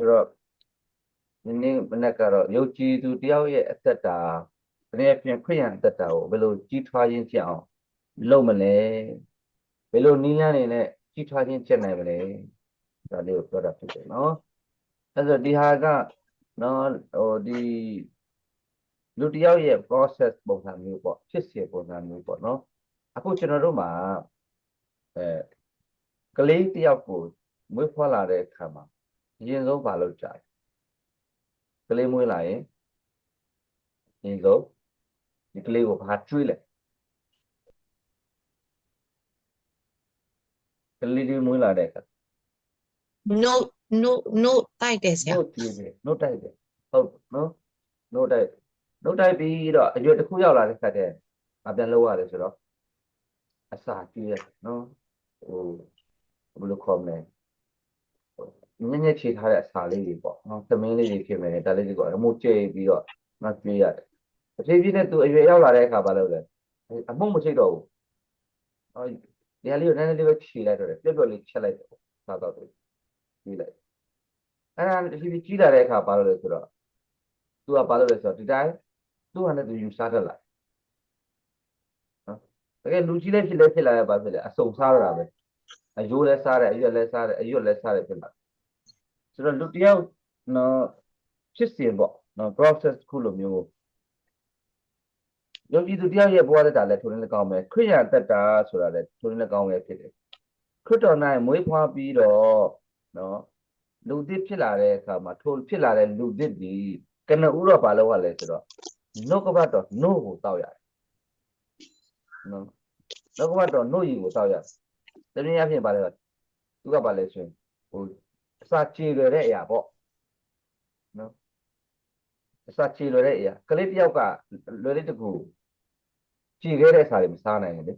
ဆိုတော့ဒီနေ့မနေ့ကတော့ယုတ်ကြည်သူတယောက်ရဲ့အသက်တာတကယ်ပြင်ခရိယန်အသက်တာကိုဘယ်လိုကြီးထွားခြင်းဖြစ်အောင်လုပ်မလဲဘယ်လိုနည်းလမ်းတွေနဲ့ကြီးထွားခြင်းဖြစ်နိုင်မလဲဒါလေးကိုပြောတာဖြစ်တယ်နော်အဲဆိုဒီဟာကနော်ဟိုဒီလူတယောက်ရဲ့ process ပုံစံမျိုးပေါ့ဖြစ်စေပုံစံမျိုးပေါ့နော်အခုကျွန်တော်တို့မှာအဲကလေးတယောက်ကိုမွေးဖွားလာတဲ့အခါမှာအ ရင်ဆုံးဘာလုပ်ကြလဲကလေးမွေးလာရင်အရင်ဆုံးဒီကလေးကိုဘာကျွေးလဲကလေးလေးမွေးလာတဲ့အခါ no no no တိုက်တယ်ဆရာနှုတ်ကြည့်တယ်နှုတ်တိုက်တယ်ဟုတ်နော်နှုတ်တိုက်နှုတ်တိုက်ပြီးတော့အရွယ်တစ်ခုရောက်လာတဲ့ခါကျရင်မပြန်လို့ရတယ်ဆိုတော့အစာကြည့်ရနော်ဟိုဘယ်လိုခေါ်မလဲ ညညချေထားတဲ့အစာလေးတွေပေါ့နော်သမင်းလေးတွေဖြစ်မယ်ဒါလေးတွေကအမှုကျိပြီးတော့မပြေးရတယ်အဖြည်းဖြည်းနဲ့သူအရွယ်ရောက်လာတဲ့အခါဘာလုပ်လဲအမှုမချိတ်တော့ဘူးဟောဒီဟာလေးကိုနည်းနည်းလေးပဲခြေလိုက်တော့တယ်ပြက်ပြက်လေးချက်လိုက်တယ်ပေါ့စားတော့တယ်ပြီးလိုက်အဲ့ဒါတဖြည်းဖြည်းကြီးလာတဲ့အခါဘာလို့လဲဆိုတော့သူကဘာလို့လဲဆိုတော့ဒီတိုင်းသူ့ဟာနဲ့သူယူစားတတ်လာနော်တကယ်လူကြီးလည်းဖြစ်လဲဖြစ်လာရပါဖြစ်လဲအစုံစားရတာပဲအယိုးလည်းစားတယ်အရွက်လည်းစားတယ်အရွက်လည်းစားတယ်ဖြစ်လာ ဆိုတော့လူတယောက်နော်ဖြစ်စဉ်ပေါ့နော် process ခုလိုမျိုးယောဂီသူတယောက်ရဲ့ဘဝတက်တာလည်းထိုးနေလည်းကောင်းမယ်ခရိယာတက်တာဆိုတာလည်းထိုးနေလည်းကောင်းပဲဖြစ်တယ်ခရစ်တော်၌မွေးဖွားပြီးတော့နော်လူသစ်ဖြစ်လာတဲ့အခါမှာထိုဖြစ်လာတဲ့လူသစ်ဒီကနဦးတော့ဘာလို့ ਆ လဲဆိုတော့နှုတ်ကပတ်တော်နှုတ်ကိုတောက်ရတယ်နော်နှုတ်ကပတ်တော်နှုတ်ရီကိုတောက်ရတယ်တနည်းအားဖြင့်ဘာလဲဆိုသူကဘာလဲဆိုရင်ဟိုအ စာချေလွယ်တဲ့အရာပေါ့နော်အစာချေလွယ်တဲ့အရာကလေးတစ်ယောက်ကလွယ်လေးတစ်ခုချေခဲ့တဲ့စာတွေမစားနိုင်ဘူးလေ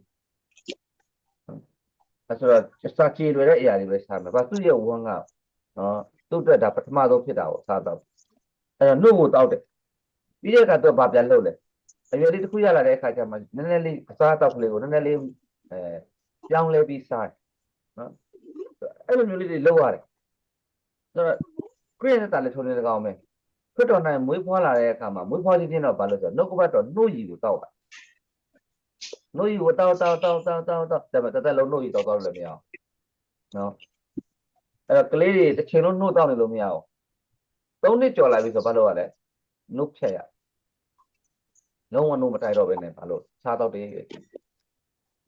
အဲဆိုတော့အစာချေလွယ်တဲ့အရာတွေပဲစားမယ်ဘာသူ့ရဲ့ဝန်းကနော်သူ့အတွက်ဒါပထမဆုံးဖြစ်တာကိုစားတော့အဲ့တော့နှုတ်ကိုတောက်တယ်ပြီးတဲ့အခါသူကဘာပြန်လုပ်လဲအရွယ်လေးတစ်ခုရလာတဲ့အခါကျမှနည်းနည်းလေးအစားအသောက်ကလေးကိုနည်းနည်းလေးအဲပြောင်းလဲပြီးစားတယ်နော်အဲ့လိုမျိုးလေးတွေလုပ်ရတယ် ဆိုတော့ခရစ်ယာန်တာလည်းထုံနေတကောင်ပဲခရစ်တော်၌မွေးဖွားလာတဲ့အခါမှာမွေးဖွားခြင်းချင်းတော့ဘာလို့ဆိုတော့နှုတ်ကပတ်တော်နှုတ်ရည်ကိုတောက်တာနှုတ်ရည်ကိုတောက်တောက်တောက်တောက်တောက်တောက်ဒါပေမဲ့တစ်သက်လုံးနှုတ်ရည်တောက်တော့လည်းမရအောင်နော်အဲ့တော့ကလေးတွေတစ်ချိန်လုံးနှုတ်တောက်နေလို့မရဘူးသုံးနှစ်ကျော်လာပြီဆိုဘာလို့ရလဲနှုတ်ဖြတ်ရလုံးဝနှုတ်မတိုက်တော့ဘဲနဲ့ဘာလို့စားတော့တယ်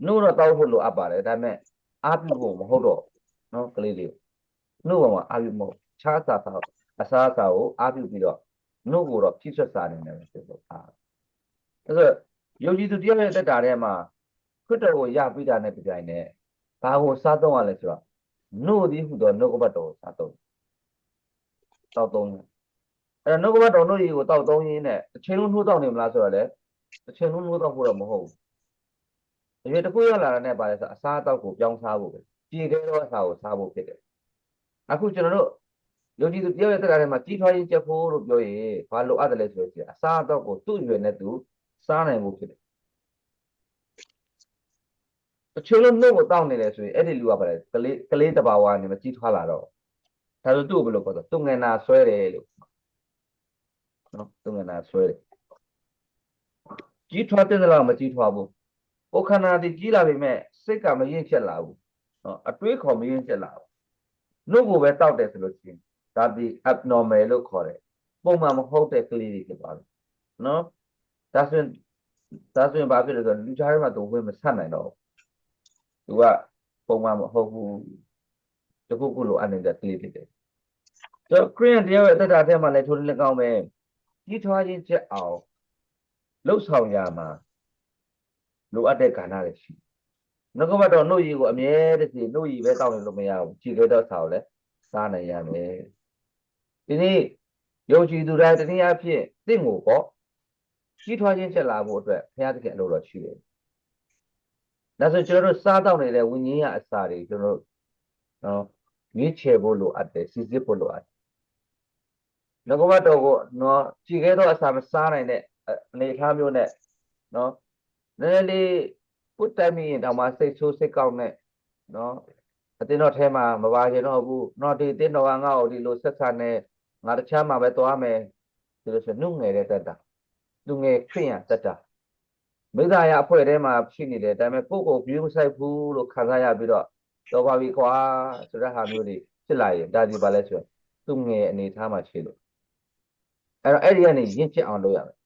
နှုတ်တော့တောက်ဖို့လိုအပ်ပါတယ်ဒါပေမဲ့အားပြုဖို့မဟုတ်တော့နော်ကလေးလေး နှုတ်ပေါ်မှာအားပြုမဟုတ်ခြားစားစားအစားအစာကိုအားပြုပြီးတော့နှုတ်ကိုတော့ဖြည့်ဆွတ်စားနေတယ်ပဲဆိုတော့အားအဲ့ဆိုယုံကြည်သူတယောက်ရဲ့တက်တာထဲမှာခရစ်တော်ကိုရပြီးတာနဲ့ပြပြိုင်နဲ့ဘာကိုစားတော့ရလဲဆိုတော့နို့ဒီဟုသောနှုတ်ကပတ်တော်ကိုစားသုံးတောက်သုံးတယ်အဲ့တော့နှုတ်ကပတ်တော်နှုတ်ရည်ကိုတောက်သုံးရင်းနဲ့တစ်ချိန်လုံးနှိုးတောက်နေမလားဆိုတော့လေတစ်ချိန်လုံးနှိုးတောက်ဖို့တော့မဟုတ်ဘူးအရွယ်တစ်ခုရောက်လာတဲ့နဲ့ပါလဲဆိုအစားအသောက်ကိုပြောင်းစားဖို့ပဲကြည်ခဲသောအစာကိုစားဖို့ဖြစ်တယ် အခုကျွန်တော်တို့ယုံကြည်သူတယောက်ရဲ့တက်တာထဲမှာကြီးထွားရေးချက်ဖို့လို့ပြောရင်ဘာလိုအပ်တယ်လဲဆိုတော့အစားအသောက်ကိုသူ့ရွယ်နဲ့သူစားနိုင်ဖို့ဖြစ်တယ်တစ်ချိန်လုံးနှုတ်ကိုတောက်နေတယ်ဆိုရင်အဲ့ဒီလူကဘာလဲကလေးကလေးတဘာဝကနေမကြီးထွားလာတော့ဒါဆိုသူ့ကိုဘယ်လိုခေါ်တော့သူငယ်နာဆွဲတယ်လို့နော်သူငယ်နာဆွဲတယ်ကြီးထွားတဲ့လောက်မကြီးထွားဘူးကိုယ်ခန္ဓာတည်ကြီးလာပြီမဲ့စိတ်ကမရင်ချက်လာဘူးနော်အတွေးခေါ်မရင်ချက်လာဘူး နှုတ်ကိုပဲတောက်တယ်ဆိုလို့ရှိရင်ဒါဒီ abnormal လို့ခေါ်တယ်ပုံမှန်မဟုတ်တဲ့ကလေးတွေဖြစ်သွားတယ်နော်ဒါဆိုရင်ဒါဆိုရင်ဘာဖြစ်လဲဆိုတော့လူချားထဲမှာသူဝင်မဆက်နိုင်တော့ဘူးသူကပုံမှန်မဟုတ်ဘူးတခုခုလိုအနေနဲ့ကလေးဖြစ်တယ်ဆိုတော့ခရစ်ယာန်တရားရဲ့အသက်တာထဲမှာလည်းထိုးလည်းကောင်းပဲကြီးထွားခြင်းချက်အောင်လှုပ်ဆောင်ရမှာလိုအပ်တဲ့ကဏ္ဍတွေရှိ နှုတ်ကပတ်တော်နှုတ်ရည်ကိုအမြဲတစေနှုတ်ရည်ပဲတောင်းနေလို့မရဘူးခြေခဲတော့ဆာကိုလည်းစားနိုင်ရမယ်ဒီနေ့ယုံကြည်သူတိုင်းတနည်းအားဖြင့်တင့်ကိုပေါ့ကြီးထွားခြင်းချက်လာဖို့အတွက်ဘုရားသခင်အလိုတော်ရှိတယ်ဒါဆိုကျွန်တော်တို့စားတော့နေတဲ့ဝိညာဉ်ရအစာတွေကျွန်တော်တို့နော်မြင့်ချေဖို့လိုအပ်တယ်စစ်စစ်ဖို့လိုအပ်တယ်။ငကောမတော်ကိုနော်ကြည်ခဲ့တော့အစာမစားနိုင်တဲ့အနေအထားမျိုးနဲ့နော်နည်းနည်းလေး ပုတ်တိုင်မိရင်တောင်မှစိတ်ဆိုးစိတ်ကောက်နဲ့နော်အတင်းတော်ထဲမှာမပါရင်တော့ဘူးတော့ဒီတင်းတော်ကငါ့ကိုဒီလိုဆက်ဆံနေငါတခြားမှာပဲသွားမယ်ဒီလိုဆိုနှုတ်ငယ်တဲ့တက်တာလူငယ်ခင့်ရတက်တာမိသားရအဖွဲ့ထဲမှာဖြစ်နေတယ်ဒါပေမဲ့ကိုယ့်ကို view မဆိုင်ဘူးလို့ခံစားရပြီးတော့တော့ပါပြီကွာဆိုတဲ့ဟာမျိုးတွေဖြစ်လာရင်ဒါဒီပါလဲဆိုရင်သူငယ်အနေထားမှာရှိလို့အဲ့တော့အဲ့ဒီကနေရင့်ကျက်အောင်လုပ်ရမယ်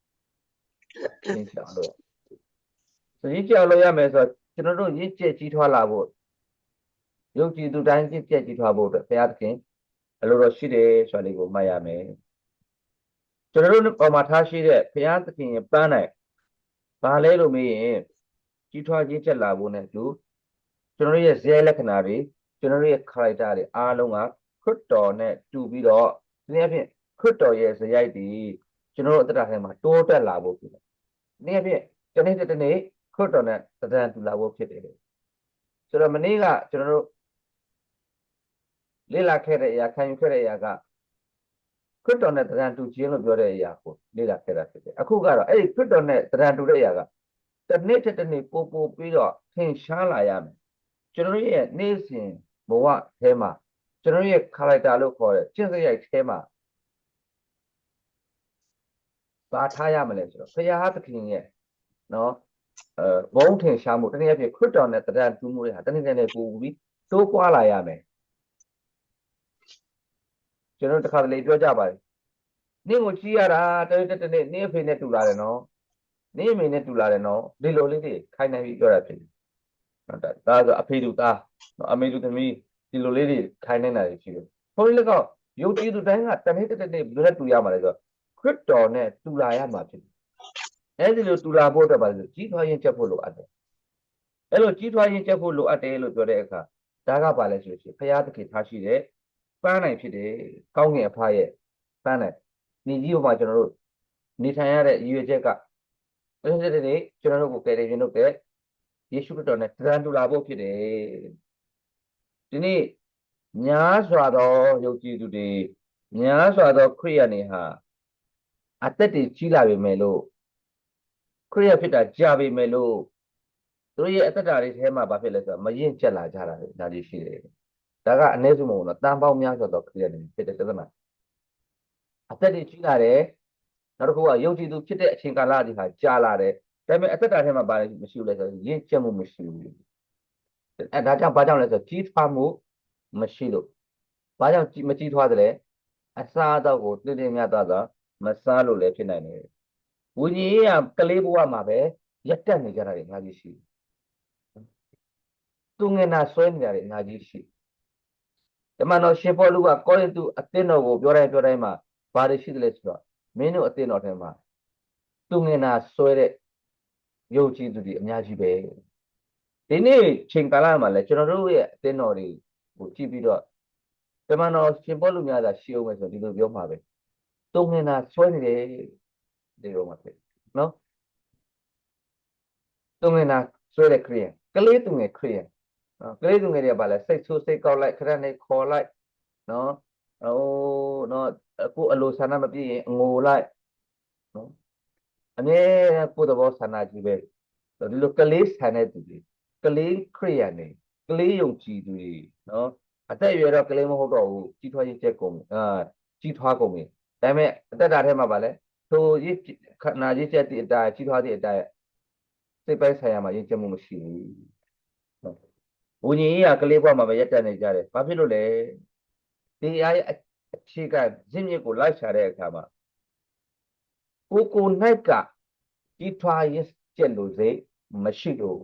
ရင့်ကျက်အောင်လုပ်ရ ဆိုရင့်ကျက်အောင်လုပ်ရမယ်ဆိုတော့ကျွန်တော်တို့ရင့်ကျက်ကြီးထွားလာဖို့ယုံကြည်သူတိုင်းရင့်ကျက်ကြီးထွားဖို့အတွက်ဘုရားသခင်အလိုတော်ရှိတယ်ဆိုတာလေးကိုမှတ်ရမယ်ကျွန်တော်တို့ပေါ်မှာထားရှိတဲ့ဘုရားသခင်ရဲ့ပန်းနိုင်ဘာလဲလို့မေးရင်ကြီးထွားရင့်ကျက်လာဖို့ ਨੇ သူကျွန်တော်တို့ရဲ့ဇဲလက္ခဏာတွေကျွန်တော်တို့ရဲ့ character တွေအားလုံးကခရစ်တော်နဲ့တူပြီးတော့ဒီနေ့အဖြစ်ခရစ်တော်ရဲ့ဇယိုက်တွေကျွန်တော်တို့အသက်တာထဲမှာတိုးတက်လာဖို့ဖြစ်တယ်။ဒီနေ့အဖြစ်ဒီနေ့တစ်နေ့ ခရစ်တော်နဲ့သဒ္ဒန်တူလာဖို့ဖြစ်တယ်။ဆိုတော့မနေ့ကကျွန်တော်တို့လေ့လာခဲ့တဲ့အရာခံယူခဲ့တဲ့အရာကခရစ်တော်နဲ့သဒ္ဒန်တူခြင်းလို့ပြောတဲ့အရာကိုလေ့လာခဲ့တာဖြစ်တယ်။အခုကတော့အဲ့ဒီခရစ်တော်နဲ့သဒ္ဒန်တူတဲ့အရာကတစ်နေ့တစ်နေ့ပို့ပို့ပြီးတော့ထင်ရှားလာရမယ်။ကျွန်တော်တို့ရဲ့နေ့စဉ်ဘဝထဲမှာကျွန်တော်ရဲ့ character လို့ခေါ်တဲ့ကျင့်စရိုက်ထဲမှာပါထားရမလဲဆိုတော့ဘုရားသခင်ရဲ့နော် အဲဘုံထင်ရှားမှုတနည်းအားဖြင့်ခရစ်တော်နဲ့တရံတူမှုတွေဟာတနည်းနည်းနဲ့ပို့ပြီးတိုးပွားလာရမယ်ကျွန်တော်တစ်ခါတလေပြောကြပါတယ်နင့်ကိုကြည့်ရတာတနေ့တနေ့နင့်အဖေနဲ့တူလာတယ်နော်နင့်အမေနဲ့တူလာတယ်နော်ဒီလိုလေးတွေခိုင်းနေပြီးပြောတာဖြစ်တယ်ဟုတ်တယ်ဒါဆိုအဖေတူသားနော်အမေတူသမီးဒီလိုလေးတွေခိုင်းနေတာတွေရှိတယ်။ဘုန်းကြီးလည်းကောယုံကြည်သူတိုင်းကတနေ့တစ်နေ့ဘယ်လိုလဲတူရမှာလဲဆိုတော့ခရစ်တော်နဲ့တူလာရမှာဖြစ်တယ်။ အဲဒီလိုတူလာဖို့အတွက်ပါလို့ကြီးထွားရင်ချက်ဖို့လိုအပ်တယ်။အဲလိုကြီးထွားရင်ချက်ဖို့လိုအပ်တယ်လို့ပြောတဲ့အခါဒါကပါလဲဆိုလို့ရှိရင်ဘုရားသခင်ထားရှိတဲ့ပန်းနိုင်ဖြစ်တယ်။ကောင်းကင်အဖရဲ့ပန်းနိုင်နေကြီးပေါ်မှာကျွန်တော်တို့နေထိုင်ရတဲ့ရည်ရွယ်ချက်ကတနေ့တစ်နေ့ကျွန်တော်တို့ကိုကယ်တင်ခြင်းလုပ်တဲ့ယေရှုခရစ်တော်နဲ့တရံတူလာဖို့ဖြစ်တယ်။ဒီနေ့များစွာသောယုံကြည်သူတွေများစွာသောခရိယန်တွေဟာအသက်တွေကြီးလာပြီမယ်လို့ ခရိယဖြစ်တာကြာပြီမယ်လို့သူတို့ရဲ့အသက်တာတွေထဲမှာဘာဖြစ်လဲဆိုတော့မရင်ကျက်လာကြတာလေဒါကြီးရှိတယ်ဒါကအနည်းဆုံးမဟုတ်ဘူးနော်တန်ပေါင်းများစွာသောခရိယန်တွေဖြစ်တဲ့သဒ္ဒနာအသက်တွေကြီးလာတယ်နောက်တစ်ခုကယုံကြည်သူဖြစ်တဲ့အချိန်ကာလတွေဟာကြာလာတယ်ဒါပေမဲ့အသက်တာထဲမှာဘာလဲမရှိဘူးလဲဆိုတော့ရင်ကျက်မှုမရှိဘူးအဲဒါကြောင့်ဘာကြောင့်လဲဆိုတော့ကြီးထွားမှုမရှိလို့ဘာကြောင့်ကြီးမကြီးထွားသလဲအစားအသောက်ကိုတင်းတင်းမြတ်သားစွာမစားလို့လည်းဖြစ်နိုင်တယ် ဝိညာဉ်ရေးကကလေးဘဝမှာပဲရက်တက်နေကြတာတွေအများကြီးရှိတယ်သူငယ်နာဆွဲနေကြတယ်အများကြီးရှိတယ်ဓမ္မတော်ရှင်ပေါလုကကောရိန္သုအသင်းတော်ကိုပြောတိုင်းပြောတိုင်းမှာဘာတွေရှိတယ်လဲဆိုတော့မင်းတို့အသင်းတော်ထဲမှာသူငယ်နာဆွဲတဲ့ယုံကြည်သူတွေအများကြီးပဲဒီနေ့ချိန်ကာလမှာလဲကျွန်တော်တို့ရဲ့အသင်းတော်တွေကိုကြည့်ပြီးတော့တမန်တော်ရှင်ပေါလုများသာရှိအောင်မယ်ဆိုဒီလိုပြောမှာပဲတုံငင်တာဆွဲနေတယ် ဒီလိုမှဖြစ်နော်တုံငင်တာဆွဲတဲ့ခရိယန်ကလေးသူငယ်ခရိယန်နော်ကလေးသူငယ်တွေကပါလဲစိတ်ဆိုးစိတ်ကောက်လိုက်ခရနဲ့ခေါ်လိုက်နော်ဟိုနော်အခုအလိုဆန္ဒမပြည့်ရင်ငိုလိုက်နော်အမြဲကိုယ်တော်ဆန္ဒကြီးပဲဒီလိုကလေးဆန္ဒတူတွေကလေးခရိယန်တွေကလေးယုံကြည်သူတွေနော်အသက်အရွယ်တော့ကလေးမဟုတ်တော့ဘူးကြီးထွားရေးချက်ကုန်အာကြီးထွားကုန်ပြီဒါပေမဲ့အသက်တာထဲမှာဗာလဲ ထိုရေးခနာရေးချက်တည်းအတိုင်းကြီးထွားတဲ့အတိုင်းစိတ်ပိုင်းဆိုင်ရာမှာရေးချက်မှုမရှိဘူးဝိညာဉ်ရေးကကလေးဘဝမှာပဲရက်တက်နေကြတယ်ဘာဖြစ်လို့လဲဒီအားရဲ့အခြေကဇင်းမြစ်ကိုလိုက်ရှာတဲ့အခါမှာကိုကို၌ကကြီးထွားရေးချက်လို့စိတ်မရှိလို့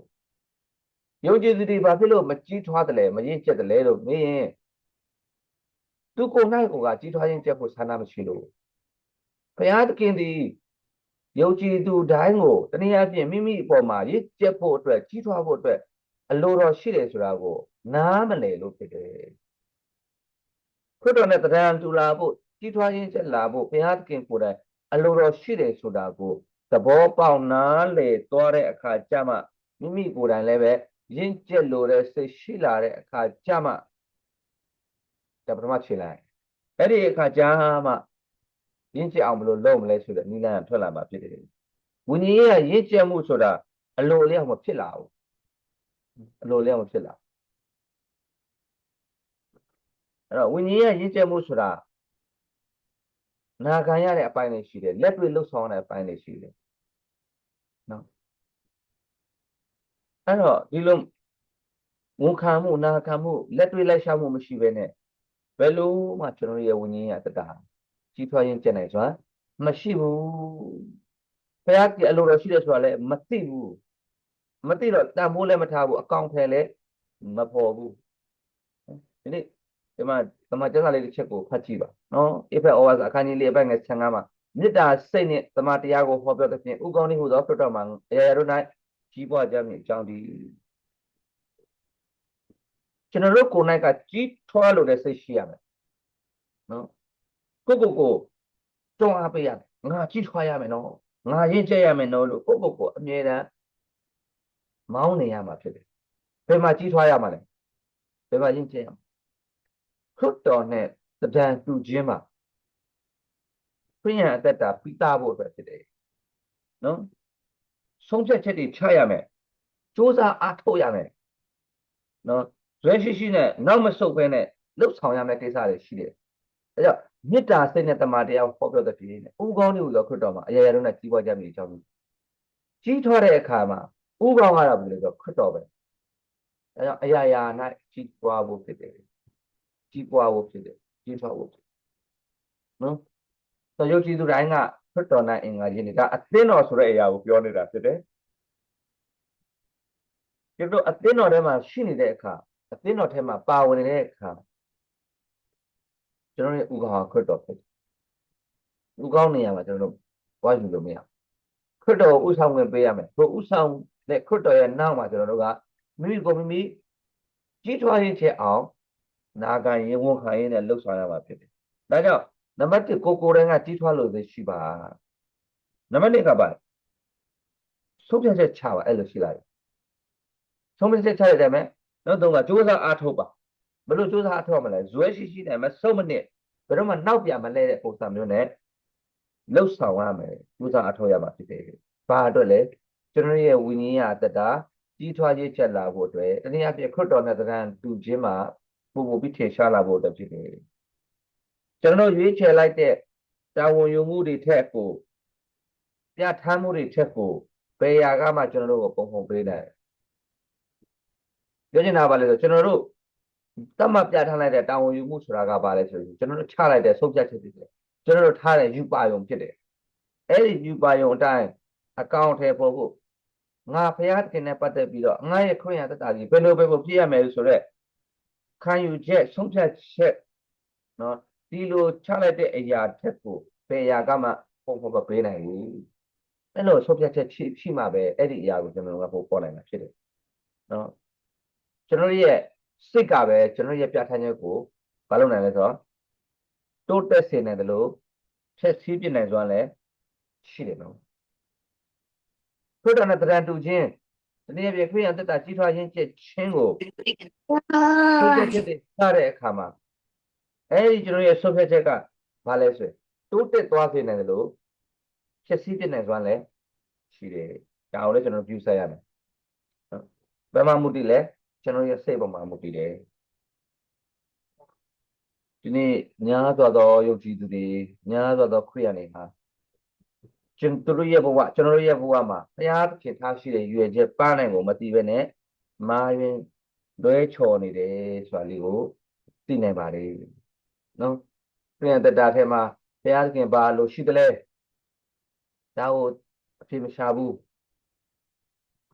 ယုံကြည်သူတွေဘာဖြစ်လို့မကြီးထွားတယ်လဲမရင့်ကျက်တယ်လဲလို့မေးရင်သူကိုယ်၌ကိုယ်ကကြီးထွားခြင်းကျက်ဖို့ဆန္ဒမရှိလို့ ဘုရားသခင်သည်ယုံကြည်သူတိုင်းကိုတနည်းအားဖြင့်မိမိအပေါ်မှာရင့်ကျက်ဖို့အတွက်ကြီးထွားဖို့အတွက်အလိုတော်ရှိတယ်ဆိုတာကို နားမလည်လို့ဖြစ်တယ်ခရစ်တော်နဲ့တရားတူလာဖို့ကြီးထွားခြင်းကျက်လာဖို့ဘုရားသခင်ကိုယ်တိုင်အလိုတော်ရှိတယ်ဆိုတာကိုသဘောပေါက်နားလည်သွားတဲ့အခါကျမှမိမိကိုယ်တိုင်လည်းပဲရင့်ကျက်လို့တဲ့စိတ်ရှိလာတဲ့အခါကျမှဒါပထမခြေလိုက်အဲ့ဒီအခါကျမှ ရင့်ကျက်အောင်ဘယ်လိုလုပ်မလဲဆိုတဲ့နိလန်ထွက်လာမှာဖြစ်တယ်ဝိညာဉ်ရေးကရင့်ကျက်မှုဆိုတာအလိုအလျောက်မဖြစ်လာဘူးအလိုအလျောက်မဖြစ်လာအဲ့တော့ဝိညာဉ်ရဲ့ရင့်ကျက်မှုဆိုတာနာခံရတဲ့အပိုင်းတွေရှိတယ်လက်တွေ့လှုပ်ဆောင်ရတဲ့အပိုင်းတွေရှိတယ်နော်အဲ့တော့ဒီလိုဝန်ခံမှုနာခံမှုလက်တွေ့လိုက်ရှာမှုမရှိဘဲနဲ့ဘယ်လိုမှကျွန်တော်ရဲ့ဝိညာဉ်ရဲ့တတ ကြီးထွားရင်းကျက်နိုင်စွာမရှိဘူးဘုရားကြီးအလိုတော်ရှိတယ်ဆိုတာလည်းမသိဘူးမသိတော့တန်ဖိုးလည်းမထားဘူးအကောင့်ထဲလည်းမပေါ်ဘူးဒီနေ့ဒီမှာသမာကျမ်းစာလေးတစ်ချက်ကိုဖတ်ကြည့်ပါနော်အဖက်ဩဝါစာအခန်းကြီးလေးအပိုက်ငယ်15မှာမေတ္တာစိတ်နဲ့သမာတရားကိုဟောပြောတဲ့ဖြင့်ဥကောင်းလေးဟူသောခရစ်တော်မှာအရာရာတို့၌ကြီးပွားကြမည်အကြောင်းဒီကျွန်တော်တို့ကိုယ်၌ကကြီးထွားလို့တဲ့စိတ်ရှိရမယ်နော် ကိုကိုကိုတွန်းအားပေးရမယ်ငါကြီးထွားရမယ်နော်ငါရင့်ကျက်ရမယ်နော်လို့ကိုကိုကိုအမြဲတမ်းမောင်းနေရမှာဖြစ်တယ်ဘယ်မှာကြီးထွားရမှာလဲဘယ်မှာရင့်ကျက်ရမှာခရစ်တော်နဲ့တံတူခြင်းမှာခရိယန်အသက်တာပြီးသားဖို့အတွက်ဖြစ်တယ်နော်ဆုံးဖြတ်ချက်တွေချရမယ်စူးစမ်းအားထုတ်ရမယ်နော်ဇွဲရှိရှိနဲ့နောက်မဆုတ်ဘဲနဲ့လှုပ်ဆောင်ရမယ့်ကိစ္စတွေရှိတယ်အဲကြောင့် မေတ္တာစိတ်နဲ့တမန်တရားဟောပြောတဲ့ပြည်နဲ့ဥကောင်းတွေကိုတော့ခရစ်တော်မှာအရာရာတို့နဲ့ကြီးပွားကြမည်အကြောင်းကြီးထွားတဲ့အခါမှာဥကောင်းကတော့ဘယ်လိုဆိုခရစ်တော်ပဲအဲကြောင့်အရာရာ၌ကြီးပွားဖို့ဖြစ်တယ်ကြီးပွားဖို့ဖြစ်တယ်ကြီးထွားဖို့ဖြစ်နော်ဆိုရုပ်ကြည်သူတိုင်းကခရစ်တော်နဲ့အင်္ဂါကြီးနေတာအသင်းတော်ဆိုတဲ့အရာကိုပြောနေတာဖြစ်တယ်ကျွန်တော်အသင်းတော်ထဲမှာရှိနေတဲ့အခါအသင်းတော်ထဲမှာပါဝင်နေတဲ့အခါ ကျွန်တော်ရဲ့ဥက္ကဋ္ဌခရစ်တော်ဖြစ်တယ်ဥကောင်းနေရမှာကျွန်တော်တို့ဝါယူလို့မရခရစ်တော်ကိုဥဆောင်ဝင်ပေးရမယ်ဟိုဥဆောင်တဲ့ခရစ်တော်ရဲ့နောက်မှာကျွန်တော်တို့ကမိမိကိုမိမိကြီးထွားရင်းချက်အောင်နာခံရင်ဝန်ခံရင်နဲ့လှုပ်ဆောင်ရမှာဖြစ်တယ်ဒါကြောင့်နံပါတ်1ကိုကိုယ်တိုင်ကကြီးထွားလို့သိရှိပါနံပါတ်2ကပါဆုံးဖြတ်ချက်ချပါအဲ့လိုရှိလာတယ်ဆုံးဖြတ်ချက်ချရတဲ့မဲ့နောက်တော့ကစူးစမ်းအားထုတ်ပါ ဘယ်လိုစူးစမ်းအားထုတ်ရမလဲဇွဲရှိရှိတယ်မစုံမနစ်ဘယ်တော့မှနောက်ပြမလဲတဲ့ပုံစံမျိုးနဲ့လှုပ်ဆောင်ရမယ်စူးစမ်းအားထုတ်ရမှာဖြစ်တယ်ဘာအတွက်လဲကျွန်တော်ရဲ့ဝိညာဉ်ရတတကြီးထွားရေးချက်လာဖို့အတွက်တနည်းအားဖြင့်ခရစ်တော်နဲ့တရံတူခြင်းမှာပုံပုံပြီးထင်ရှားလာဖို့အတွက်ဖြစ်တယ်ကျွန်တော်ရွေးချယ်လိုက်တဲ့တာဝန်ယူမှုတွေထက်ကိုပြဋ္ဌာန်းမှုတွေထက်ကိုဘယ်ရာကမှကျွန်တော်တို့ကိုပုံပုံပေးနိုင်ပြောချင်တာပါလေဆိုကျွန်တော်တို့ တတ်မှတ်ပြဋ္ဌာန်းလိုက်တဲ့တာဝန်ယူမှုဆိုတာကပါလဲဆိုရင်ကျွန်တော်တို့ချလိုက်တဲ့ဆုံးဖြတ်ချက်တွေဖြစ်တယ်ကျွန်တော်တို့ထားတဲ့ယူပါယုံဖြစ်တယ်အဲ့ဒီယူပါယုံအတိုင်းအကောင့်ထဲပေါ်ဖို့ငါဖျားသခင်နဲ့ပတ်သက်ပြီးတော့ငါရဲ့ခွင့်ရတတ်တာကြီးဘယ်လိုပဲကိုပြည့်ရမယ်လို့ဆိုတော့ခံယူချက်ဆုံးဖြတ်ချက်နော်ဒီလိုချလိုက်တဲ့အရာထက်ကိုဘယ်အရာကမှပုံဖော်မပေးနိုင်ဘူးအဲ့လိုဆုံးဖြတ်ချက်ရှိရှိမှပဲအဲ့ဒီအရာကိုကျွန်တော်တို့ကပို့ပေါ်နိုင်မှာဖြစ်တယ်နော်ကျွန်တော်ရဲ့ စိတ်ကပဲကျွန်တော်ရဲ့ပြဋ္ဌာန်းချက်ကိုမလုပ်နိုင်လဲဆိုတော့တိုးတက်စေနိုင်တယ်လို့ဖြည့်ဆည်းပြနိုင်စွမ်းလည်းရှိတယ်နော်ခရစ်တော်နဲ့တရံတူခြင်းဒီနေ့ပြခရိယန်တက်တာကြီးထွားခြင်းချက်ချင်းကိုဆုဖြတ်ချက်တွေစတဲ့အခါမှာအဲဒီကျွန်တော်ရဲ့ဆုဖြတ်ချက်ကဘာလဲဆိုရင်တိုးတက်သွားစေနိုင်တယ်လို့ဖြည့်ဆည်းပြနိုင်စွမ်းလည်းရှိတယ်ဒါကိုလည်းကျွန်တော်ပြုဆက်ရမယ်ဟုတ်ဘယ်မှာမူတည်လဲ ကျွန်တော်ရဲ့စိတ်ပေါ်မှာမူတည်တယ်ဒီနေ့ညာစွာသောယုတ်ကြည်သူတွေညာစွာသောခရိယန်တွေဟာကျွန်တော်ရဲ့ဘဝကျွန်တော်ရဲ့ဘဝမှာဘုရားသခင်ထားရှိတဲ့ရွယ်ချက်ပန်းနိုင်ကိုမသိဘဲနဲ့မာယင်လွဲချော်နေတယ်ဆိုတာလေးကိုသိနိုင်ပါလေနော်ပြန်တတာထဲမှာဘုရားသခင်ဘာလို့ရှိတယ်လဲဒါကိုအဖြစ်မရှာဘူး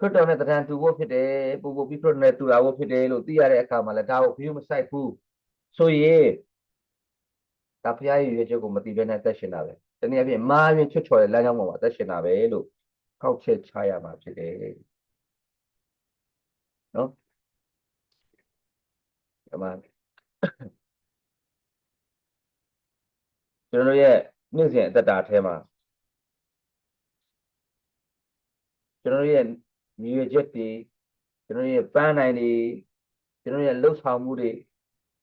ခရစ်တော်နဲ့တရံတူဖို့ဖြစ်တယ်ပူပူပြီးခရစ်တော်နဲ့တူတာဖို့ဖြစ်တယ်လို့သိရတဲ့အခါမှာလည်းဒါကိုဘီယူမဆိုင်ဘူးဆိုရင်ဒါဘုရားရဲ့ရွေးချက်ကိုမသိဘဲနဲ့အသက်ရှင်တာပဲတနည်းအားဖြင့်မာရင်ချွတ်ချော်တဲ့လမ်းကြောင်းပေါ်မှာအသက်ရှင်တာပဲလို့ကောက်ချက်ချရမှာဖြစ်တယ်နော်ဒီမှာကျွန်တော်တို့ရဲ့နေ့စဉ်အသက်တာထဲမှာကျွန်တော်တို့ရဲ့ မြည်ရွယ်ချက်တွေကျွန်တော်တို့ရဲ့ပန်းနိုင်တွေကျွန်တော်တို့ရဲ့လှုပ်ဆောင်မှုတွေ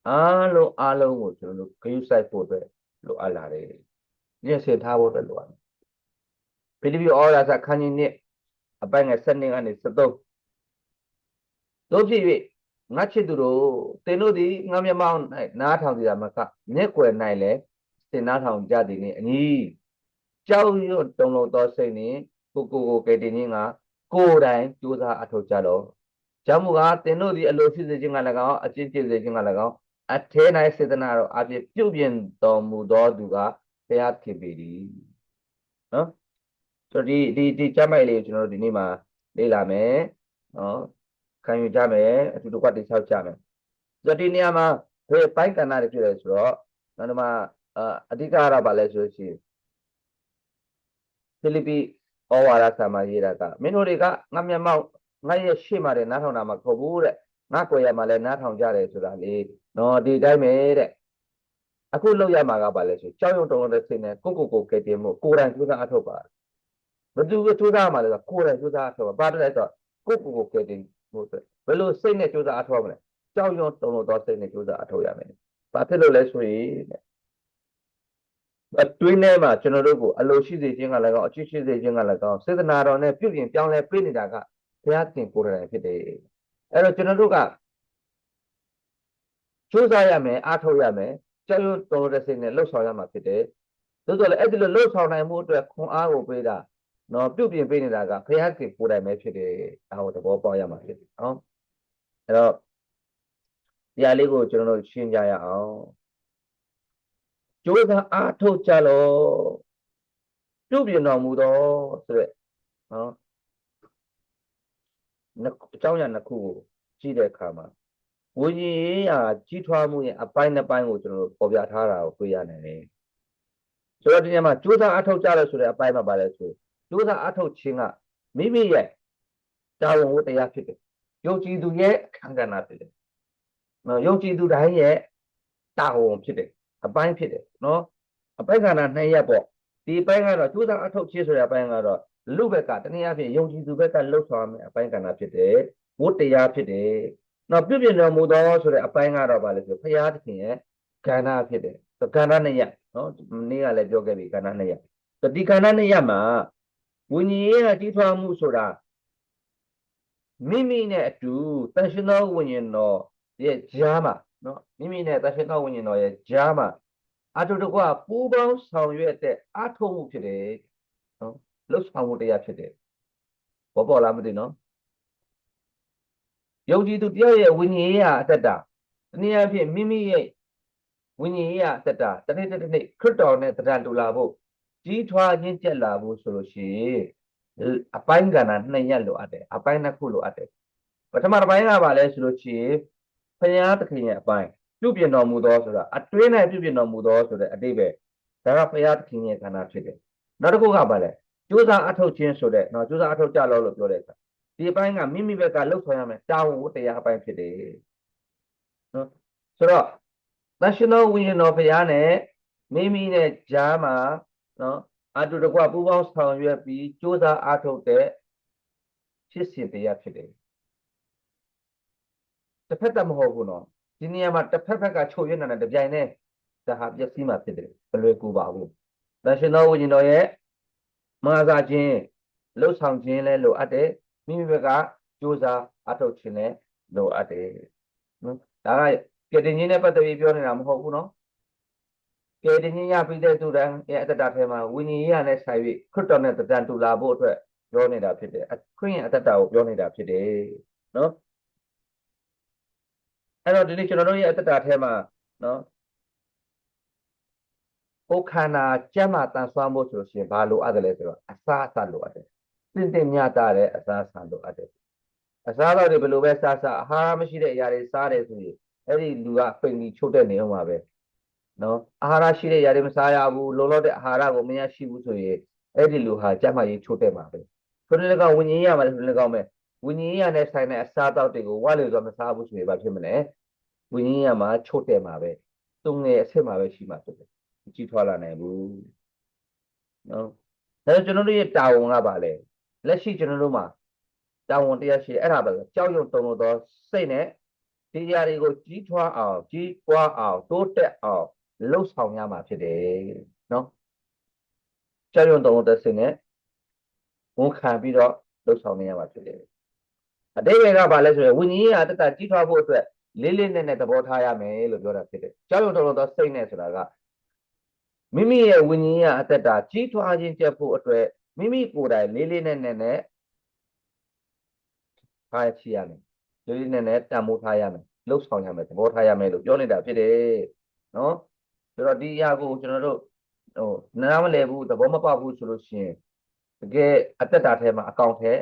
အားလုံးအားလုံးကိုကျွန်တော်တို့ဂရုစိုက်ဖို့အတွက်လိုအပ်လာတယ်။ညှက်ဆင်ထားဖို့အတွက်လိုအပ်တယ်။ဖိလိပ္ပိဩရာစာခန်းကြီးနှစ်အပိုင်းငယ်7ကနေ73တို့ဖြစ်၍ငါချစ်သူတို့တင်တို့သည်ငါမျက်မှောက်၌နားထောင်ကြမကမျက်ွယ်၌လည်းစင်နားထောင်ကြသည်နှင့်အညီကြောက်ရွံ့တုန်လှုပ်သောစိတ်နှင့်ကိုကိုကိုကယ်တင်ခြင်းက ကိုယ်တိုင်ကြိုးစားအထောက်ကြလော့ကြောင့်မူကားတင်တို့သည်အလိုရှိစေခြင်းက၎င်းအကျင့်ကျင့်စေခြင်းက၎င်းအထဲ၌စေတနာတော်အပြည့်ပြုတ်ပြင်တော်မူသောသူကဘုရားဖြစ်ပေသည်နော်ဆိုတော့ဒီဒီဒီကျမ်းပိုက်လေးကိုကျွန်တော်တို့ဒီနေ့မှာလေ့လာမယ်နော်ခံယူကြမယ်အတူတူကတိဆောက်ကြမယ်ဆိုတော့ဒီနေရာမှာဘယ်ပိုင်းကဏ္ဍတွေဖြစ်လဲဆိုတော့နောက်တစ်မှာအာအဓိကကတော့ဗာလဲဆိုလို့ရှိရင်ဖိလိပ္ပိ ဩဝါဒဆာမရေးတာကမင်းတို့တွေကငါမျက်မှောက်ငါရဲ့ရှေ့မှာတဲ့နားထောင်တာမဟုတ်ဘူးတဲ့ငါကိုယ်ရမှာလည်းနားထောင်ကြတယ်ဆိုတာလေနော်ဒီတိုင်းပဲတဲ့အခုလောက်ရမှာကဗာလဲဆိုကြောက်ရွံ့တုန်တဲ့စိတ်နဲ့ကိုကိုကိုကဲတင်မှုကိုယ်တိုင်ကြိုးစားအထောက်ပါဘယ်သူကကြိုးစားမှာလဲဆိုကိုယ်တိုင်ကြိုးစားအထောက်ပါဘာတလဲဆိုတော့ကိုကိုကိုကဲတင်မှုဆိုဘယ်လိုစိတ်နဲ့ကြိုးစားအထောက်မလဲကြောက်ရွံ့တုန်တော့စိတ်နဲ့ကြိုးစားအထောက်ရမယ်ဘာဖြစ်လို့လဲဆိုရင်တဲ့ အတွင်းထဲမှာကျွန်တော်တို့ကိုအလိုရှိစေခြင်းကလည်းကောင်းအချစ်ရှိစေခြင်းကလည်းကောင်းစေတနာတော်နဲ့ပြုပြင်ပြောင်းလဲပေးနေတာကဘုရားတင်ကိုယ်တိုင်ဖြစ်တယ်အဲ့တော့ကျွန်တော်တို့ကကြိုးစားရမယ်အားထုတ်ရမယ်ကြောက်ရွံ့တုန်လို့တဲ့စိတ်နဲ့လှုပ်ဆောင်ရမှာဖြစ်တယ်သို့တော်လည်းအဲ့ဒီလိုလှုပ်ဆောင်နိုင်မှုအတွက်ခွန်အားကိုပေးတာနော်ပြုပြင်ပေးနေတာကဘုရားတင်ကိုယ်တိုင်ပဲဖြစ်တယ်ဒါကိုသဘောပေါက်ရမှာဖြစ်တယ်နော်အဲ့တော့တရားလေးကိုကျွန်တော်တို့ရှင်းကြရအောင် ကြိုးစားအားထုတ်ကြလို့ပြုပြင်တော်မူသောဆိုရက်နော်နှစ်အကြောင်းအရာနှစ်ခုကိုကြည့်တဲ့အခါမှာဝိညာဉ်ရေးရာကြီးထွားမှုရဲ့အပိုင်းနှစ်ပိုင်းကိုကျွန်တော်တို့ပေါ်ပြထားတာကိုတွေ့ရနိုင်တယ်ဆိုတော့ဒီညမှာကြိုးစားအားထုတ်ကြလို့ဆိုတဲ့အပိုင်းမှာပါလဲဆိုကြိုးစားအားထုတ်ခြင်းကမိမိရဲ့တာဝန်ဝတ္တရားဖြစ်တယ်ယုံကြည်သူရဲ့အခန်းကဏ္ဍဖြစ်တယ်နော်ယုံကြည်သူတိုင်းရဲ့တာဝန်ဖြစ်တယ် အပိုင်းဖြစ်တယ်နော်အပိုင်းကဏ္ဍနှစ်ရပ်ပေါ့ဒီအပိုင်းကတော့ကြိုးစားအထောက်ခြင်းဆိုတဲ့အပိုင်းကတော့လူဘက်ကတနည်းအားဖြင့်ယုံကြည်သူဘက်ကလှုပ်ဆောင်ရမယ့်အပိုင်းကဏ္ဍဖြစ်တယ်ဝတ္တရားဖြစ်တယ်နော်ပြုပြင်တော်မူသောဆိုတဲ့အပိုင်းကတော့ဗာလဲဆိုဖရာသခင်ရဲ့ကဏ္ဍဖြစ်တယ်ဆိုကဏ္ဍနှစ်ရပ်နော်နေ့ကလည်းပြောခဲ့ပြီကဏ္ဍနှစ်ရပ်ဆိုဒီကဏ္ဍနှစ်ရပ်မှာဝိညာဉ်ရေးကကြီးထွားမှုဆိုတာမိမိနဲ့အတူတန်ရှင်သောဝိညာဉ်တော်ရဲ့ကြားမှာနော်မိမိနဲ့တန်ရှင်သောဝိညာဉ်တော်ရဲ့ကြားမှာ အတူတကွပူးပေါင်းဆောင်ရွက်တဲ့အထုံးမှုဖြစ်တယ်နော်လှုပ်ဆောင်မှုတရားဖြစ်တယ်ဘောပေါ်လားမသိနော်ယုံကြည်သူတယောက်ရဲ့ဝိညာဉ်ရေးဟာအတ္တတနည်းအားဖြင့်မိမိရဲ့ဝိညာဉ်ရေးဟာအတ္တတနေ့တစ်နေ့ခရစ်တော်နဲ့တရားတူလာဖို့ကြီးထွားခြင်းကြက်လာဖို့ဆိုလို့ရှိရင်အပိုင်းကဏ္ဍနှစ်ရပ်လိုအပ်တယ်အပိုင်းနှစ်ခုလိုအပ်တယ်ပထမတစ်ပိုင်းကပါလဲဆိုလို့ရှိရင်ဖရာသခင်ရဲ့အပိုင်း ပြုပြင်တော်မူသောဆိုတာအတွင်း၌ပြုပြင်တော်မူသောဆိုတဲ့အတိပ္ပယ်ဒါကဘုရားသခင်ရဲ့ခန္ဓာဖြစ်တယ်နောက်တစ်ခုကပါလဲကြိုးစားအထောက်ခြင်းဆိုတဲ့နော်ကြိုးစားအထောက်ကြလို့လို့ပြောတဲ့အခါဒီအပိုင်းကမိမိဘက်ကလှုပ်ဆောင်ရမယ်တာဝန်ဝတ္တရားအပိုင်းဖြစ်တယ်နော်ဆိုတော့သရှင်တော်ဝိညာဉ်တော်ဘုရားနဲ့မိမိနဲ့ကြားမှာနော်အတူတကွပူးပေါင်းဆောင်ရွက်ပြီးကြိုးစားအထောက်တဲ့ဖြစ်စဉ်တရားဖြစ်တယ်တစ်ဖက်တည်းမဟုတ်ဘူးနော် ဒီနေရာမှာတစ်ဖက်ဖက်ကချုပ်ရွက်နေတဲ့တပြိုင်တည်းဒါဟာပျက်စီးမှာဖြစ်တယ်ဘယ်လွယ်ကူပါဘူး။တန်ရှင်တော်ဝိညာဉ်တော်ရဲ့မဟာစာခြင်းလှုပ်ဆောင်ခြင်းလဲလိုအပ်တယ်မိမိဘက်ကကြိုးစားအထောက်ခြင်းလဲလိုအပ်တယ်နော်ဒါကကယ်တင်ခြင်းနဲ့ပတ်သက်ပြီးပြောနေတာမဟုတ်ဘူးနော်ကယ်တင်ခြင်းရပြီးတဲ့သူတိုင်းရဲ့အတ္တထဲမှာဝိညာဉ်ရေးရနဲ့ဆိုင်ပြီးခရစ်တော်နဲ့တန်တူလာဖို့အတွက်ပြောနေတာဖြစ်တယ်ခရစ်ယာန်အတ္တကိုပြောနေတာဖြစ်တယ်နော် အဲ့တော့ဒီနေ့ကျွန်တော်တို့ရဲ့အတ္တထဲမှာနော်ကိုယ်ခန္ဓာကျမ်းမာတန်ဆွမ်းဖို့ဆိုလို့ရှိရင်ဘာလိုအပ်တယ်လဲဆိုတော့အစားအစာလိုအပ်တယ်။တင့်တင့်မြတ်တာတဲ့အစားအစာလိုအပ်တယ်။အစားတော့ဒီဘယ်လိုပဲစားစားအာဟာရမရှိတဲ့အရာတွေစားတယ်ဆိုရင်အဲ့ဒီလူကပိန်ပြီးချုပ်တဲ့နေအောင်ပါပဲ။နော်အာဟာရရှိတဲ့အရာတွေမစားရဘူးလုံလောက်တဲ့အာဟာရကိုမရရှိဘူးဆိုရင်အဲ့ဒီလူဟာကျန်းမာရေးချုပ်တဲ့မှာပဲ။ဆိုတဲ့ကောင်ဝิญဉ်ရမှာဆိုတဲ့ကောင်ပဲ ဝิญဉ်ရနဲ့ဆိုင်တဲ့အစားတောက်တွေကိုဝါလေဆိုမစားဘူးဆိုရင်ဘာဖြစ်မလဲ။ဝิญဉ်ရမှာချုပ်တဲ့မှာပဲ။တုံငယ်အစ်စ်မှာပဲရှိမှာဖြစ်တယ်။ကြီးထွားလာနိုင်ဘူးနော်ဒါဆိုကျွန်တော်တို့ရဲ့တာဝန်ကပါလေလက်ရှိကျွန်တော်တို့မှာတာဝန်တရားရှိတယ်အဲ့ဒါပဲကြောက်ရွံ့တုန်လို့သောစိတ်နဲ့ဒီຢာတွေကိုကြီးထွားအောင်ကြီးပွားအောင်တိုးတက်အောင်လှုပ်ဆောင်ရမှာဖြစ်တယ်နော်ကြောက်ရွံ့တုန်လို့တဲ့စိတ်နဲ့ဝန်ခံပြီးတော့လှုပ်ဆောင်နေရမှာဖြစ်တယ် အတိတ်ကဘာလဲဆိုရင်ဝိညာဉ်ရေးအတ္တကြီးထွားဖို့အတွက်လေးလေးနက်နက်သဘောထားရမယ်လို့ပြောတာဖြစ်တယ်ကြောက်ရွံ့တော်တော်သောစိတ်နဲ့ဆိုတာကမိမိရဲ့ဝိညာဉ်ရေးအတ္တကြီးထွားခြင်းကျက်ဖို့အတွက်မိမိကိုယ်တိုင်လေးလေးနက်နက်နဲ့ထားချရမယ်လေးလေးနက်နက်တန်ဖိုးထားရမယ်လှုပ်ဆောင်ရမယ်သဘောထားရမယ်လို့ပြောနေတာဖြစ်တယ်နော်ဆိုတော့ဒီအရာကိုကျွန်တော်တို့ဟိုနားမလည်ဘူးသဘောမပေါက်ဘူးဆိုလို့ရှိရင်တကယ်အတ္တတာထဲမှာအကောင့်ထဲ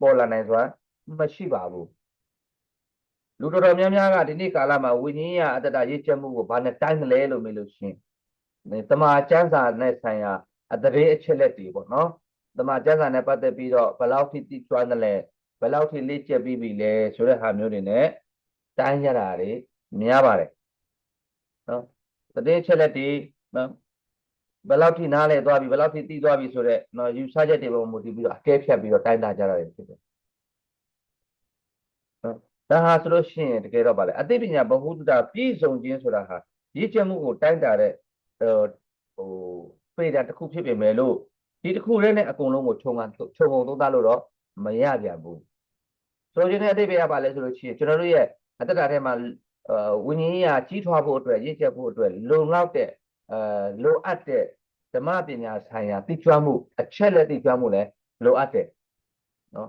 ပေါ်လာနိုင်စွာ မရှိပါဘူးလူတော်တော်များများကဒီနေ့ကာလမှာဝိညာဉ်ရအတ္တတာရည်ချက်မှုကိုဘာနဲ့တိုင်းမလဲလို့မေးလို့ရှိရင်ဒီတမာကျမ်းစာနဲ့ဆိုင်ရာအတရေအချက်လက်တွေပေါ့နော်တမာကျမ်းစာနဲ့ပတ်သက်ပြီးတော့ဘယ်လောက်ထိတိကျွမ်းတယ်လဲဘယ်လောက်ထိလေ့ကျက်ပြီးပြီလဲဆိုတဲ့ဟာမျိုးတွေနဲ့တိုင်းရတာတွေများပါတယ်နော်တရေအချက်လက်တွေနော်ဘယ်လောက်ထိနားလဲသွားပြီဘယ်လောက်ထိသိသွားပြီဆိုတော့နော်ယူဆချက်တွေပေါ်မူတည်ပြီးတော့အကဲဖြတ်ပြီးတော့တိုင်းတာကြတာတွေဖြစ်တယ်နော် ဒါဟာဆိုလို့ရှိရင်တကယ်တော့ဗာလေအသိပညာဘဟုတုတပြည့်စုံခြင်းဆိုတာဟာရည်ချက်မှုကိုတိုင်းတာတဲ့ဟိုဟိုဖေးတာတစ်ခုဖြစ်ပေမဲ့လို့ဒီတစ်ခုလေးနဲ့အကုန်လုံးကိုခြုံငခြုံငုံသုံးသပ်လို့တော့မရပြန်ဘူးဆိုခြင်းတဲ့အသိပညာဗာလဲဆိုလို့ရှိရင်ကျွန်တော်တို့ရဲ့အတ္တတာထဲမှာအဲဝိညာဉ်ရေးကကြီးထွားဖို့အတွက်ရည်ချက်ဖို့အတွက်လုံလောက်တဲ့အဲလိုအပ်တဲ့ဓမ္မပညာဆိုင်ရာသိကျွမ်းမှုအချက်လက်သိကျွမ်းမှုလည်းလိုအပ်တယ်နော်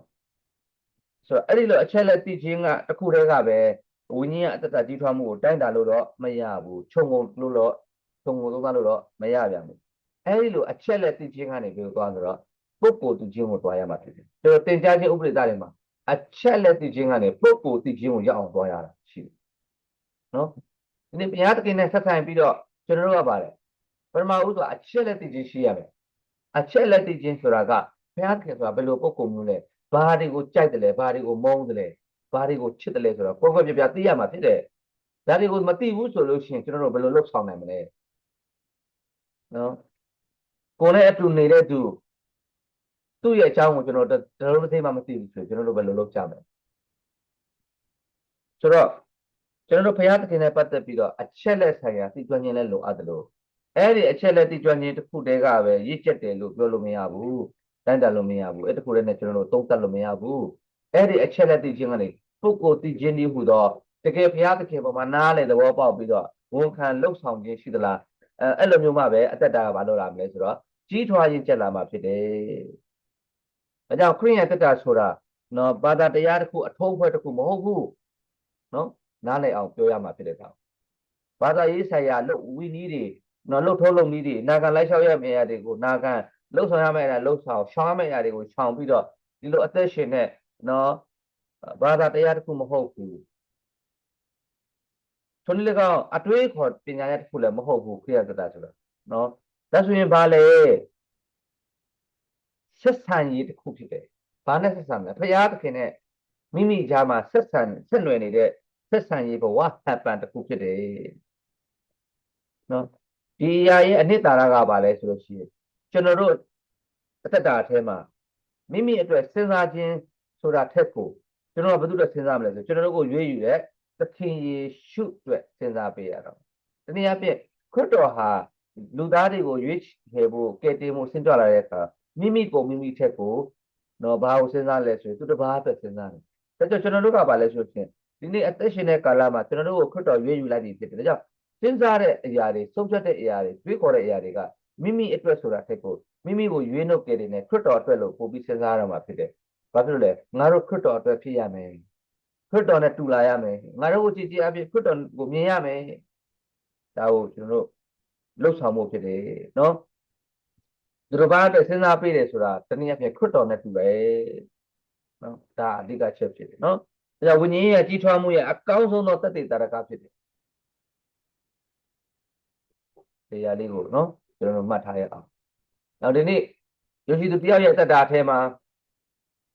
ဆိုတော့အဲ့ဒီလိုအချက်လက်သိခြင်းကတစ်ခုတည်းကပဲဝိညာဉ်ကအတ္တကြီးထွားမှုကိုတိုင်းတာလို့တော့မရဘူးခြုံငုံလို့တော့ခြုံငုံသုံးသပ်လို့တော့မရပြန်ဘူးအဲ့ဒီလိုအချက်လက်သိခြင်းကနေပြီးသွားဆိုတော့ပုဂ္ဂိုလ်သိခြင်းကိုတွားရမှာဖြစ်တယ်ဆိုတော့သင်ကြားခြင်းဥပဒေသားတွေမှာအချက်လက်သိခြင်းကနေပုဂ္ဂိုလ်သိခြင်းကိုရောက်အောင်တွားရတာရှိတယ်နော်ဒီနေ့ဘုရားသခင်နဲ့ဆက်ဆိုင်ပြီးတော့ကျွန်တော်တို့ကပါတယ်ပထမဦးစွာအချက်လက်သိခြင်းရှိရမယ်အချက်လက်သိခြင်းဆိုတာကဘုရားသခင်ဆိုတာဘယ်လိုပုဂ္ဂိုလ်မျိုးလဲ ဘာတွေကိုကြိုက်တယ်လဲဘာတွေကိုမုန်းတယ်လဲဘာတွေကိုချစ်တယ်လဲဆိုတော့ကိုယ်ကိုယ်ပြပြသိရမှာဖြစ်တယ်ဒါတွေကိုမသိဘူးဆိုလို့ရှိရင်ကျွန်တော်တို့ဘယ်လိုလုပ်ဆောင်နိုင်မလဲနော်ကိုယ်နဲ့အတူနေတဲ့သူသူ့ရဲ့အကြောင်းကိုကျွန်တော်တို့တော်တော်သိမှမသိဘူးဆိုရင်ကျွန်တော်တို့ဘယ်လိုလုပ်ကြမလဲဆိုတော့ကျွန်တော်တို့ဘုရားသခင်နဲ့ပတ်သက်ပြီးတော့အချက်လက်ဆိုင်ရာသိကျွမ်းခြင်းလည်းလိုအပ်တယ်လို့အဲ့ဒီအချက်လက်သိကျွမ်းခြင်းတစ်ခုတည်းကပဲရည်ချက်တယ်လို့ပြောလို့မရဘူး တိုင်းတာလို့မရဘူးအဲ့တခုတည်းနဲ့ကျွန်တော်တို့သုံးသပ်လို့မရဘူးအဲ့ဒီအချက်လက်သိခြင်းကနေပုဂ္ဂိုလ်သိခြင်းဒီဟူသောတကယ်ဘုရားသခင်ပေါ်မှာနားလေသဘောပေါက်ပြီးတော့ဝန်ခံလှုပ်ဆောင်ခြင်းရှိသလားအဲအဲ့လိုမျိုးမှပဲအတ္တတာကဘာလို့လာမလဲဆိုတော့ကြီးထွားခြင်းကျက်လာမှာဖြစ်တယ်။အဲကြောင့်ခရစ်ယာန်တတ္တဆိုတာနော်ဘာသာတရားတစ်ခုအထုံးဖွဲ့တစ်ခုမဟုတ်ဘူး။နော်နားလည်အောင်ပြောရမှာဖြစ်တဲ့ကောင်။ဘာသာရေးဆိုင်ရာလို့ဝီနည်းတွေနော်လှုပ်ထိုးလုံနည်းတွေနာခံလိုက်လျှောက်ရမယ့်အရာတွေကိုနာခံ လှုပ်ဆောင်ရမယ့်အရာလှုပ်ဆောင်ရှောင်းရမယ့်အရာတွေကိုရှောင်ပြီးတော့ဒီလိုအသက်ရှင်တဲ့နော်ဘာသာတရားတစ်ခုမဟုတ်ဘူး။ဆိုနည်းလည်းကောင်းအတွေးခေါ်ပညာရတစ်ခုလည်းမဟုတ်ဘူးခရစ်ယာန်တတ္တဆိုတာနော်ဒါဆိုရင်ဘာလဲဆက်ဆံရေးတစ်ခုဖြစ်တယ်။ဘာနဲ့ဆက်ဆံလဲ။ဖရာသခင်နဲ့မိမိကြားမှာဆက်ဆံဆက်နွယ်နေတဲ့ဆက်ဆံရေးဘဝဟပ်ပန်တစ်ခုဖြစ်တယ်။နော်ဒီအရာရဲ့အနှစ်သာရကဘာလဲဆိုလို့ရှိရင် ကျွန်တော်တို့အသက်တာအထဲမှာမိမိအတွက်စဉ်းစားခြင်းဆိုတာထက်ကိုကျွန်တော်ကဘယ်သူအတွက်စဉ်းစားမလဲဆိုကျွန်တော်တို့ကိုရွေးယူတဲ့သခင်ယေရှုအတွက်စဉ်းစားပေးရတော့။တနည်းအားဖြင့်ခရစ်တော်ဟာလူသားတွေကိုရွေးချယ်ဖို့ကယ်တင်ဖို့ဆင်းကြလာတဲ့အခါမိမိကိုမိမိထက်ကိုတော့ဘာကိုစဉ်းစားလဲဆိုရင်သူတစ်ပါးအတွက်စဉ်းစားတယ်။ဒါကြောင့်ကျွန်တော်တို့ကဘာလဲဆိုရင်ဒီနေ့အသက်ရှင်တဲ့ကာလမှာကျွန်တော်တို့ကိုခရစ်တော်ရွေးယူလိုက်ပြီဖြစ်တယ်။ဒါကြောင့်စဉ်းစားတဲ့အရာတွေဆုံးဖြတ်တဲ့အရာတွေတွေးခေါ်တဲ့အရာတွေက မိမိအတွက်ဆိုတာထက်ကိုမိမိကိုရွေးနှုတ်ကယ်တင်တဲ့ခရစ်တော်အတွက်လို့ပို့ပြီးစဉ်းစားရမှာဖြစ်တယ်။ဘာဖြစ်လို့လဲငါတို့ခရစ်တော်အတွက်ဖြစ်ရမယ်။ခရစ်တော်နဲ့တူလာရမယ်။ငါတို့ကိုကြည်ကြည်အဖြစ်ခရစ်တော်ကိုမြင်ရမယ်။ဒါကိုကျွန်တော်တို့လှုပ်ဆောင်မှုဖြစ်တယ်နော်သူတို့ဘာအတွက်စဉ်းစားပေးတယ်ဆိုတာတနည်းအားဖြင့်ခရစ်တော်နဲ့တူပဲနော်ဒါအဓိကချက်ဖြစ်တယ်နော်ဒါကြောင့်ဝိညာဉ်ရဲ့ကြီးထွားမှုရဲ့အကောင်းဆုံးသောတသက်တာရကဖြစ်တယ်တရားလေးကိုနော် ကျွန်တော်တို့မှတ်ထားရအောင်နောက်ဒီနေ့ယုံကြည်သူတယောက်ရဲ့တက်တာအထဲမှာ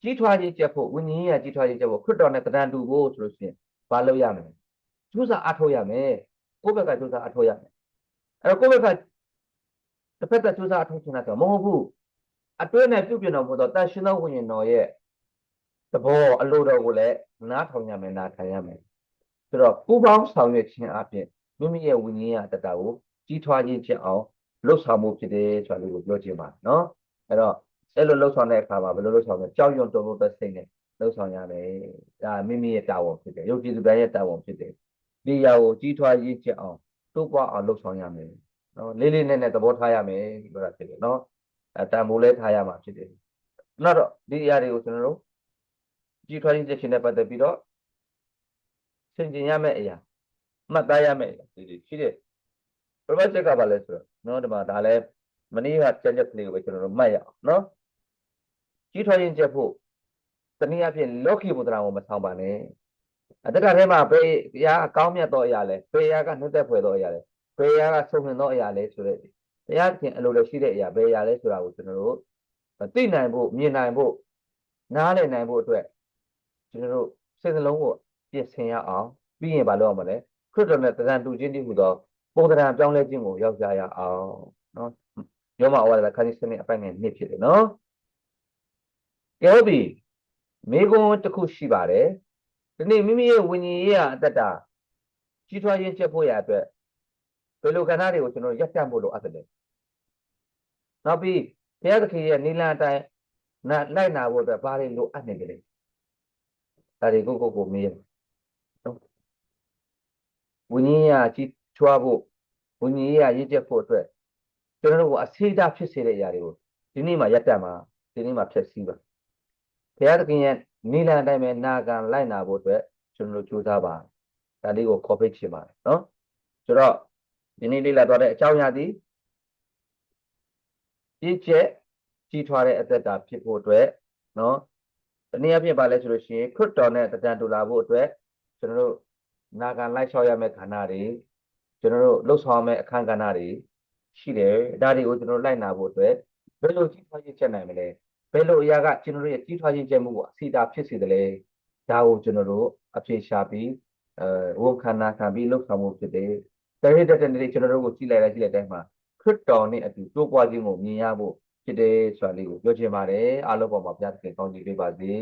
ကြီးထွားခြင်းချက်ဖို့ဝိညာဉ်ရဲ့ကြီးထွားခြင်းချက်ဖို့ခရစ်တော်နဲ့တန်တူဖို့ဆိုလို့ရှိရင်ဘာလုပ်ရမလဲကျိုးစားအထောက်ရမယ်ကိုယ့်ဘက်ကကျိုးစားအထောက်ရမယ်အဲ့တော့ကိုယ့်ဘက်ကတစ်ဖက်သက်စူးစမ်းအထောက်ချင်တာဆိုမဟုတ်ဘူးအတွင်းနဲ့ပြုပြင်တော်မူသောတန်ရှင်သောဝိညာဉ်တော်ရဲ့သဘောအလိုတော်ကိုလည်းနားထောင်ရမယ်နားခံရမယ်ဆိုတော့ပူပေါင်းဆောင်ရွက်ခြင်းအပြင်မိမိရဲ့ဝိညာဉ်ရတတကိုကြီးထွားခြင်းဖြစ်အောင် လှုပ်ဆောင်မှုဖြစ်တယ်ဆိုတာလေးကိုပြောချင်ပါနော်အဲ့တော့အဲ့လိုလှုပ်ဆောင်တဲ့အခါမှာဘယ်လိုလှုပ်ဆောင်လဲကြောက်ရွံ့တုန်လို့တဲ့စိတ်နဲ့လှုပ်ဆောင်ရမယ်ဒါမိမိရဲ့တာဝန်ဖြစ်တယ်ယုတ်ကြည်သူတိုင်းရဲ့တာဝန်ဖြစ်တယ်ဒီအရာကိုကြီးထွားရည်ချက်အောင်တိုးပွားအောင်လှုပ်ဆောင်ရမယ်နော်လေးလေးနက်နက်သဘောထားရမယ်ပြောတာဖြစ်တယ်နော်အဲတန်ဖိုးလဲထားရမှာဖြစ်တယ်နောက်တော့ဒီအရာတွေကိုကျွန်တော်တို့ကြီးထွားရည်ချက်ရှင်နဲ့ပတ်သက်ပြီးတော့ဆင်ခြင်ရမယ့်အရာမှတ်သားရမယ့်အရာဒီဒီရှိတယ်ပရမတ်ချက်ကပါလဲဆိုတော့ နော်ဒီမှာဒါလဲမနေ့ကကြက်ကြက်ကလေးကိုပဲကျွန်တော်တို့မှတ်ရအောင်နော်ကြီးထွားရည်ချက်ဖို့တနည်းအားဖြင့်လောကီဘုဒ္ဓရာကိုမဆောင်ပါနဲ့အတ္တကထဲမှာဘေးအရာအကောင်းမြတ်သောအရာလဲဘေးအရာကနှုတ်သက်ဖွယ်သောအရာလဲဘေးအရာကဆုံးနှင်သောအရာလဲဆိုတဲ့တရားသခင်အလိုလိုရှိတဲ့အရာဘေးအရာလဲဆိုတာကိုကျွန်တော်တို့သိနိုင်ဖို့မြင်နိုင်ဖို့နားလည်နိုင်ဖို့အတွက်ကျွန်တော်တို့စိတ်နှလုံးကိုပြင်ဆင်ရအောင်ပြီးရင်ဘာလုပ်အောင်မလဲခရစ်တော်နဲ့တန်တူချင်းတည်းဟူသော ပုံသဏ္ဍာန်ပြောင်းလဲခြင်းကိုရောက်ကြရအောင်နော်ယောမဩဝါဒခန်းကြီးစနစ်အပိုင်ငယ်နှစ်ဖြစ်တယ်နော်ကဲဟုတ်ပြီမိဂုံးတစ်ခုရှိပါတယ်ဒီနေ့မိမိရဲ့ဝิญဉ်ရေးရအတ္တတာကြီးထွားရင်းချက်ဖို့ရအတွက်ဘယ်လိုကဏ္ဍတွေကိုကျွန်တော်ရက်တန့်ဖို့လိုအပ်တယ်နောက်ပြီးဘုရားသခင်ရဲ့နိလန်အတိုင်းနာလိုက်နာဖို့အတွက်ဘာတွေလိုအပ်နေကြလဲဒါတွေကိုကိုကိုမေးရနော်ဝิญဉ်ရကြီး ထွားဖို့ဝิญဉ်ရေးရရည်ချက်ဖို့အတွက်ကျွန်တော်တို့ကအစေတာဖြစ်စေတဲ့အရာတွေကိုဒီနေ့မှရက်တန့်မှာဒီနေ့မှဖြည့်ဆည်းပါဘုရားသခင်ရဲ့နိလန်အတိုင်းပဲနာခံလိုက်နာဖို့အတွက်ကျွန်တော်တို့ကြိုးစားပါဒါလေးကိုခေါ်ပိတ်ချင်ပါတယ်နော်ဆိုတော့ဒီနေ့လေ့လာသွားတဲ့အကြောင်းအရာဒီပြည့်ကျက်ကြီးထွားတဲ့အသက်တာဖြစ်ဖို့အတွက်နော်တနည်းအားဖြင့်ပါလဲဆိုလို့ရှိရင်ခရစ်တော်နဲ့တန်တူလာဖို့အတွက်ကျွန်တော်တို့နာခံလိုက်လျှောက်ရမယ့်ခန္ဓာတွေ ကျွန်တော်တို့လှုပ်ဆောင်ရမယ့်အခန်းကဏ္ဍတွေရှိတယ်ဒါတွေကိုကျွန်တော်တို့လိုက်နာဖို့အတွက်ဘယ်လိုကြီးထွားရချက်နိုင်မလဲဘယ်လိုအရာကကျွန်တော်တို့ရဲ့ကြီးထွားခြင်းကျဲမှုကိုအစီတာဖြစ်စေတယ်လဲဒါကိုကျွန်တော်တို့အဖြေရှာပြီးအဲဝန်ခံနာခံပြီးလှုပ်ဆောင်မှုဖြစ်တယ်တရတဲ့တဲ့နေ့ကျွန်တော်တို့ကိုကြည့်လိုက်လိုက်ကြည့်လိုက်တိုင်းမှာခရစ်တော်နဲ့အတူတိုးပွားခြင်းကိုမြင်ရဖို့ဖြစ်တယ်ဆိုတာလေးကိုပြောချင်ပါတယ်အားလုံးပေါ်မှာဘုရားသခင်ကောင်းချီးပေးပါစေ